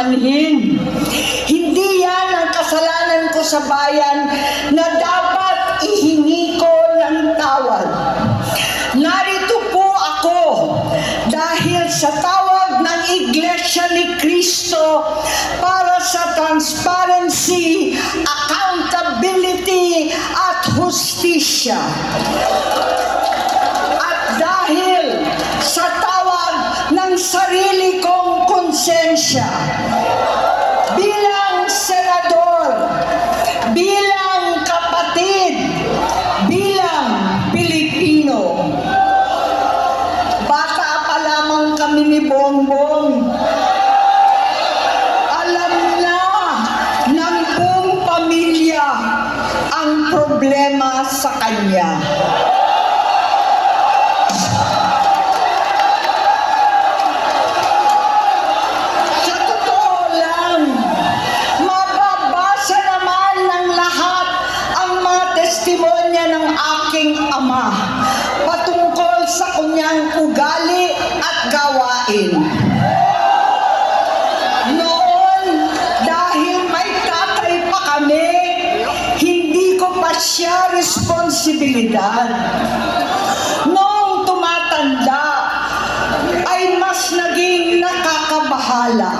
paumanhin. Hindi yan ang kasalanan ko sa bayan na dapat ihingi ko ng tawad. Narito po ako dahil sa tawag ng Iglesia ni Cristo para sa transparency, accountability at hustisya. At dahil sa tawag ng sarili problema sa kanya. Responsibilidad. Noong tumatanda, ay mas naging nakakabahala.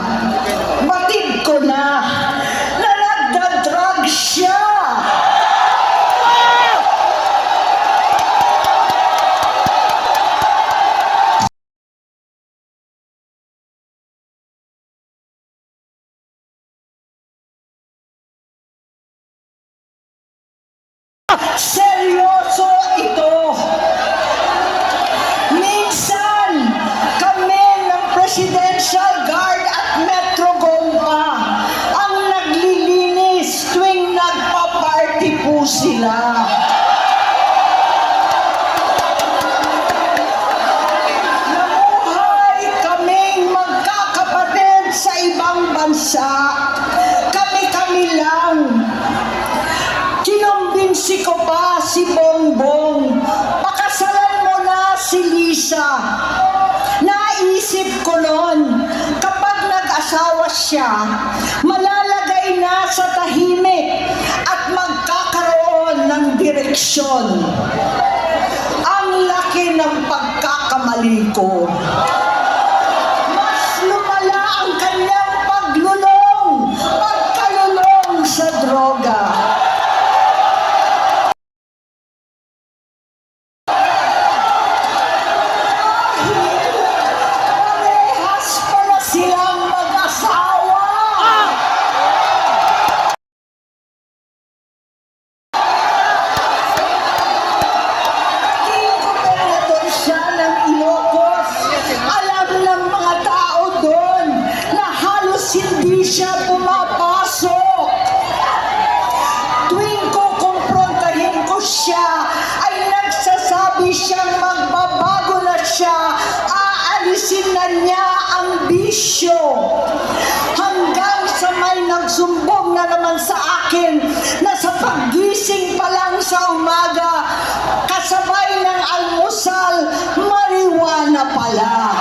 Direksyon. Ang laki ng pagkakamali ko. Hindi siya pumapasok. Tuwing ko kumprontahin ko siya, ay nagsasabi siyang magbabago na siya, aalisin na niya ang bisyo. Hanggang sa may nagsumbong na naman sa akin na sa paggising pa lang sa umaga, kasabay ng almusal, mariwana pala.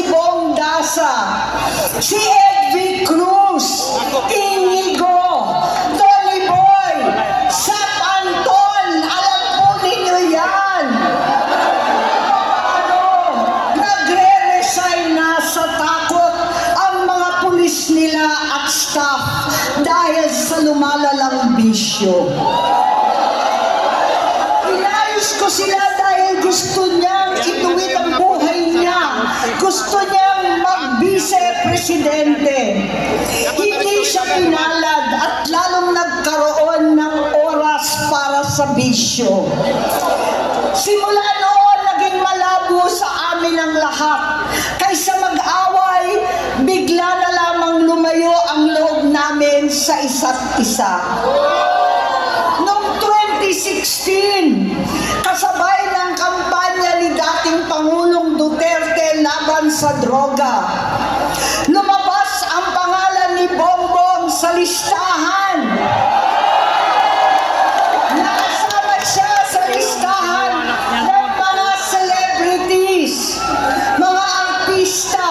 Si Dasa, si Edvi Cruz, Inigo, Tony Boy, Sap Anton, alam po ninyo yan. Ano, nagre-resign na sa takot ang mga pulis nila at staff dahil sa lumalalang bisyo. Inayos ko gusto niyang mag-vice-presidente. Hindi siya pinalad at lalong nagkaroon ng oras para sa bisyo. Simula noon, naging malabo sa amin ang lahat. Kaysa mag-away, bigla na lamang lumayo ang loob namin sa isa't isa. Noong 2016, kasabay ng kampanya ni dating Pangulong Duterte laban sa droga, lumabas ang pangalan ni Bongbong sa listahan. Nakasama siya sa listahan ng mga celebrities, mga artista,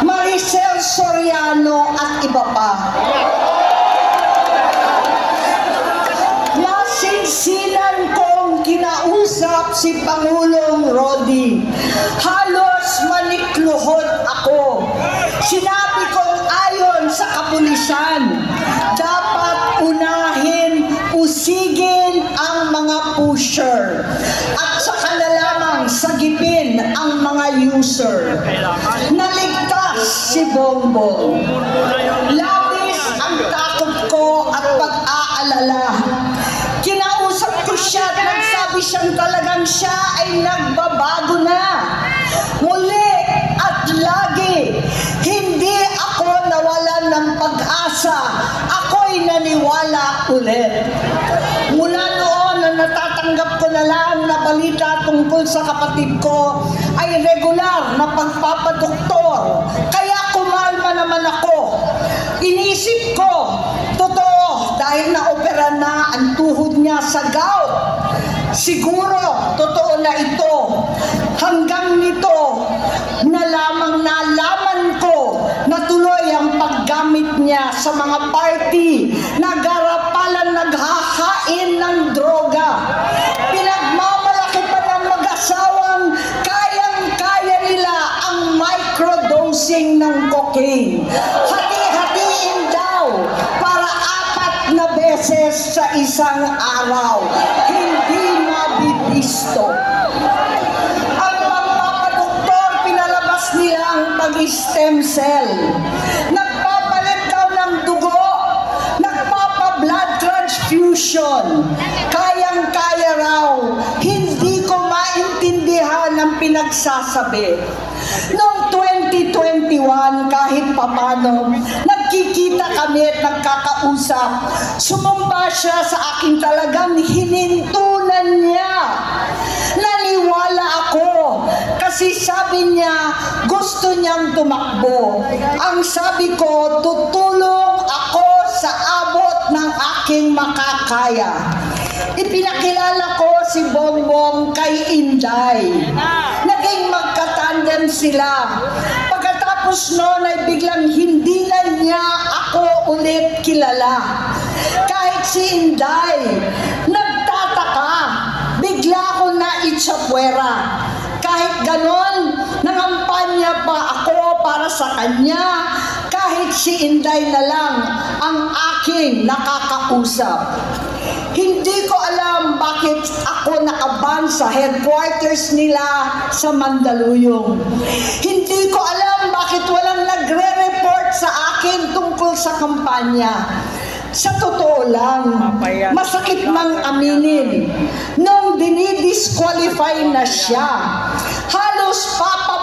Maricel Soriano at iba pa. Nasinsinan kong kinausap si Pangulong Rodi. Halos manikluhod ako. Sinabi kong ayon sa kapulisan, dapat unahin, usigin ang mga pusher. At saka na lamang sagipin ang mga user. Naligtas si Bongbong. Labis ang takot ko at pag-aalala. Kinausap ko siya at nagsabi siyang talagang siya ay nagbabago na. Muli at lagi, hindi ako nawalan ng pag-asa. Ako'y naniwala ulit. Mula noon na natatanggap ko na lang na balita tungkol sa kapatid ko ay regular na pagpapadoktor. Kaya kumalma naman ako. Inisip ko, totoo, dahil na-opera na ang tuhod niya sa gout. Siguro, totoo na ito. Hanggang nito, niya sa mga party, nagarapalan naghahain ng droga. Pinagmamalaki pa ng mag-asawang kayang-kaya nila ang microdosing ng cocaine. Hati-hatiin daw para apat na beses sa isang araw. Hindi mabibisto. Ang magpapadoktor, pinalabas nila ang pag-stem cell. Nagpapalit transfusion. Kayang-kaya raw. Hindi ko maintindihan ang pinagsasabi. Noong 2021, kahit papano, nagkikita kami at nagkakausap. Sumamba siya sa akin talagang hinintunan niya. Naniwala ako kasi sabi niya gusto niyang tumakbo. Ang sabi ko, tutulong aking makakaya. Ipinakilala ko si Bongbong kay Inday. Naging magkatandem sila. Pagkatapos noon ay biglang hindi na niya ako ulit kilala. Kahit si Inday, nagtataka. Bigla ako na itsapwera. Kahit ganon, nangampanya pa ako para sa kanya. Si Inday na lang ang aking nakakausap. Hindi ko alam bakit ako nakaban sa headquarters nila sa Mandaluyong. Hindi ko alam bakit walang nagre-report sa akin tungkol sa kampanya. Sa totoo lang, masakit mang aminin. Nung dinidisqualify na siya, halos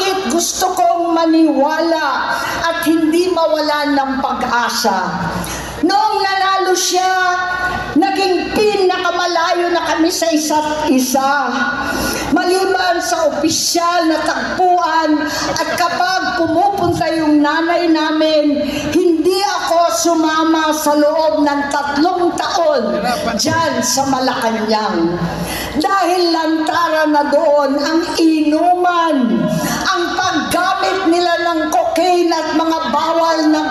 bakit gusto kong maniwala at hindi mawalan ng pag-asa. Noong nanalo siya, naging pinakamalayo na kami sa isa't isa. Maliban sa opisyal na tagpuan at kapag pumupunta yung nanay namin, hindi ako sumama sa loob ng tatlong taon dyan sa Malacanang. Dahil lantara na doon ang inuman, cocaine at mga bawal na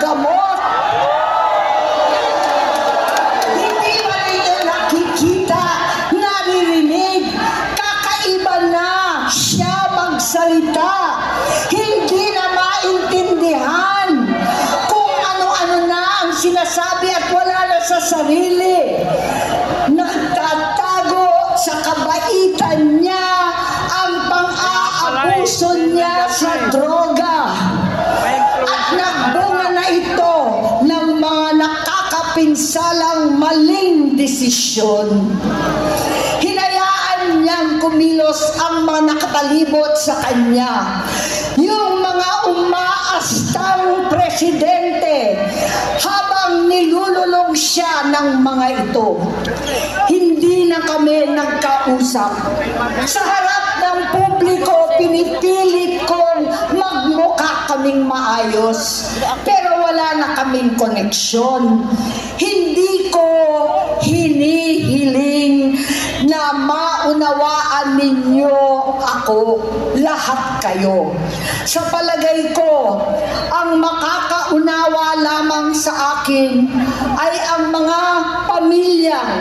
desisyon. Hinayaan niyang kumilos ang mga nakatalibot sa kanya. Yung mga umaastang presidente habang nilululong siya ng mga ito. Hindi na kami nagkausap. Sa harap ng publiko, pinipilit kong magmukha kaming maayos. Pero wala na kaming koneksyon. Hindi hinihiling na maunawaan ninyo ako, lahat kayo. Sa palagay ko, ang makakaunawa lamang sa akin ay ang mga pamilyang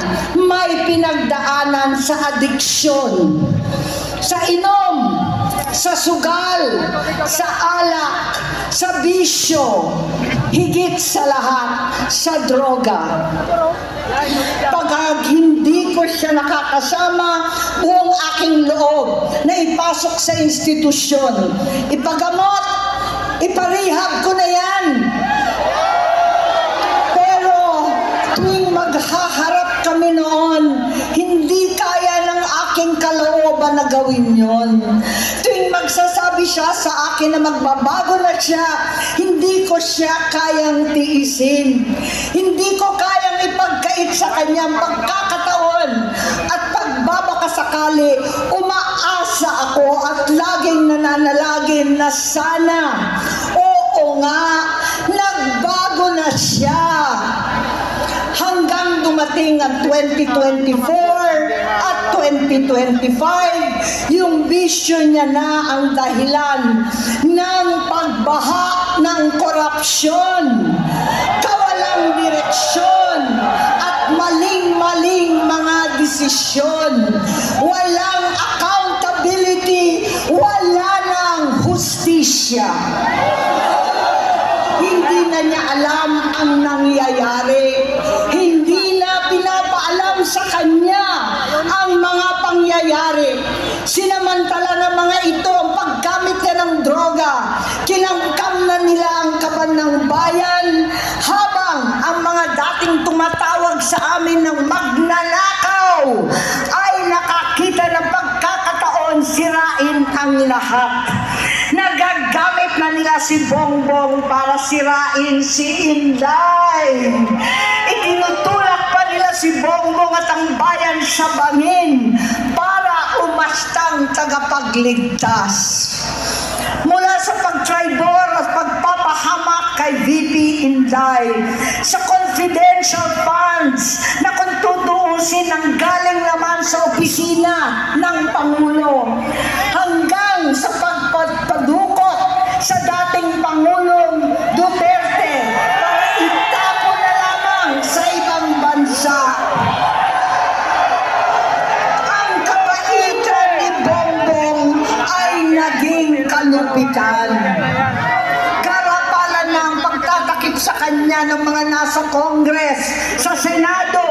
may pinagdaanan sa adiksyon, sa inom, sa sugal, sa alak, sa bisyo, higit sa lahat, sa droga. Pag ko siya nakakasama, buong aking loob na ipasok sa institusyon, ipagamot, iparehab ko na yan. Pero tuwing maghaharap kami noon, hindi kaya ng aking kalooban na gawin yon. Tuwing magsasabi siya sa akin na magbabago na siya, hindi ko siya kayang tiisin. Hindi ko kayang ipagkait sa kanya ang pagkakataon at pagbabakasakali, umaasa ako at laging nananalagin na sana. Oo nga, nagbago na siya hanggang dumating ang 2024 at 2025, yung bisyo niya na ang dahilan ng pagbaha ng korupsyon, kawalang direksyon, at maling-maling desisyon. Walang accountability, wala ng hustisya hindi na niya alam ang nangyayari. Hindi na pinapaalam sa kanya ang mga pangyayari. Sinamantala ng mga ito ang paggamit niya ng droga. Kinangkam na nila ang kaban ng bayan habang ang mga dating tumatawag sa amin ng magnanakaw ay nakakita ng pagkakataon sirain ang lahat. Nagagamit na nila si Bongbong para sirain si Inday. Itinutulak pa nila si Bongbong at ang bayan sa bangin para umastang tagapagligtas. Mula sa pagtraidor at pagpapahamak kay VP Inday sa confidential funds na kung tutuusin ang galing naman sa opisina ng Pangulo hanggang sa pagpadukot sa dating Pangulong Duterte para itapo na lamang sa ibang bansa. Ang kabaitan ni Bongbong ay naging kalupitan. Karapalan na ang pagtatakip sa kanya ng mga nasa Congress, sa Senado,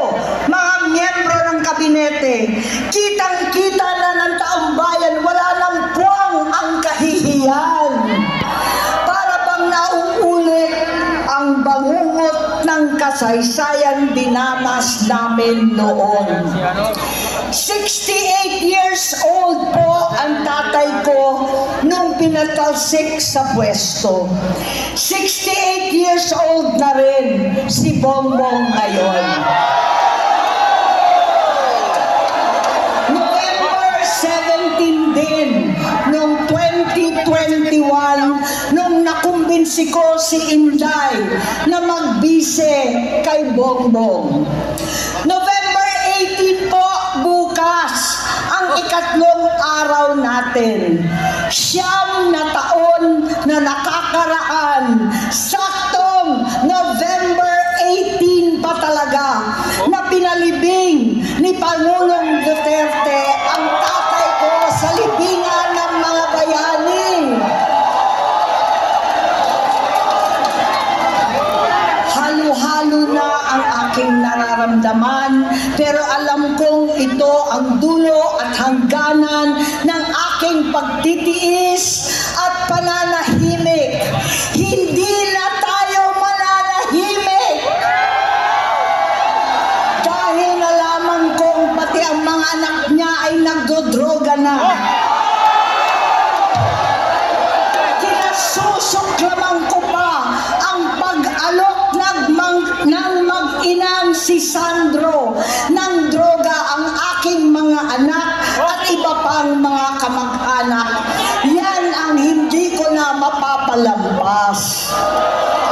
kasaysayan dinanas namin noon. 68 years old po ang tatay ko nung pinatalsik sa pwesto. 68 years old na rin si Bongbong ngayon. Nakumbinsi ko si Inday na magbise kay Bongbong. November 18 po, bukas, ang ikatlong araw natin. Siyam na taon na nakakaraan, saktong November 18 pa talaga, na pinalibing ni Pangulong si Sandro ng droga ang aking mga anak at iba pang mga kamag-anak. Yan ang hindi ko na mapapalampas.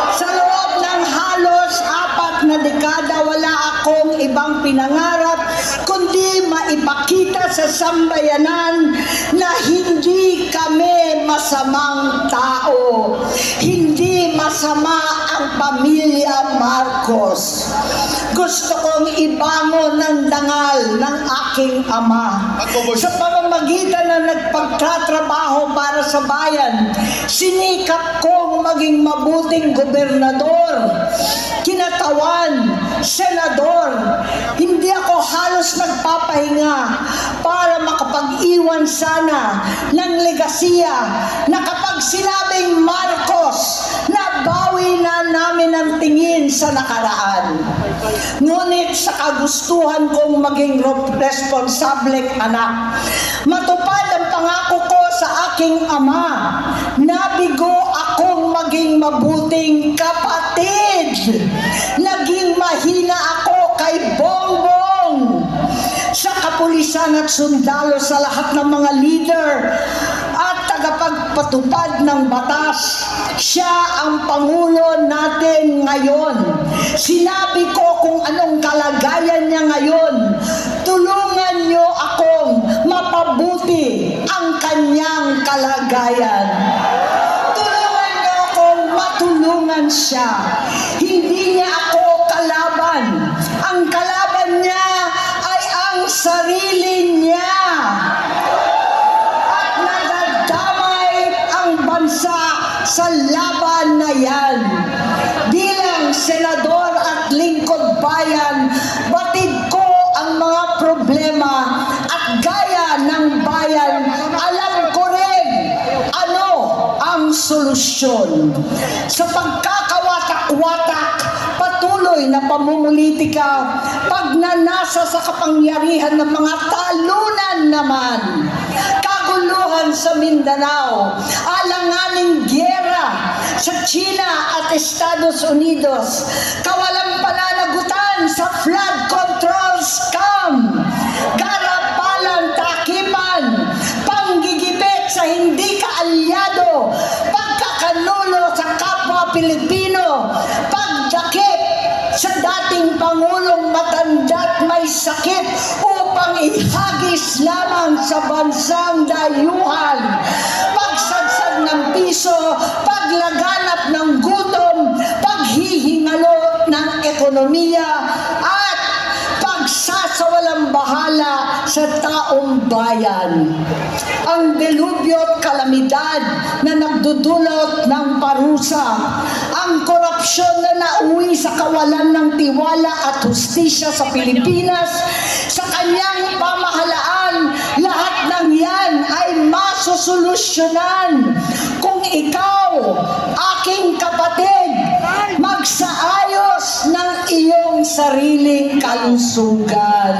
Sa loob ng halos apat na dekada, wala akong ibang pinangarap kundi maipakita sa sambayanan na hindi kami masamang tao. Hindi masama ang pamilya Marcos. Gusto kong ibangon ng dangal ng aking ama. Sa pamamagitan na nagpagtatrabaho para sa bayan, sinikap kong maging mabuting gobernador, kinatawan, senador. Hindi ako halos nagpapahinga para makapag-iwan sana ng legasiya na kapag sinabing Marcos, na namin ang tingin sa nakaraan. Ngunit sa kagustuhan kong maging responsableng anak, matupad ang pangako ko sa aking ama. Nabigo akong maging mabuting kapatid. Naging mahina ako kay Bongbong sa kapulisan at sundalo sa lahat ng mga leader at tagapagpatupad ng batas. Siya ang Pangulo natin ngayon. Sinabi ko kung anong kalagayan niya ngayon. Tulungan niyo akong mapabuti ang kanyang kalagayan. Tulungan niyo akong matulungan siya. Solusyon. Sa pagkakawatak-watak, patuloy na pamumulitika, pagnanasa sa kapangyarihan ng mga talunan naman, kaguluhan sa Mindanao, alanganing gyera sa China at Estados Unidos, kawalang pananagutan sa flood control Pilipino, pagdakip sa dating Pangulong matanda't may sakit upang ihagis lamang sa bansang dayuhan. Pagsadsad ng piso, paglaganap sa taong bayan. Ang delubyo at kalamidad na nagdudulot ng parusa, ang korupsyon na nauwi sa kawalan ng tiwala at hustisya sa Pilipinas, sa kanyang pamahalaan, lahat ng yan ay masusolusyonan kung ikaw, aking kapatid, magsaayos ng iyong sariling kalusugan.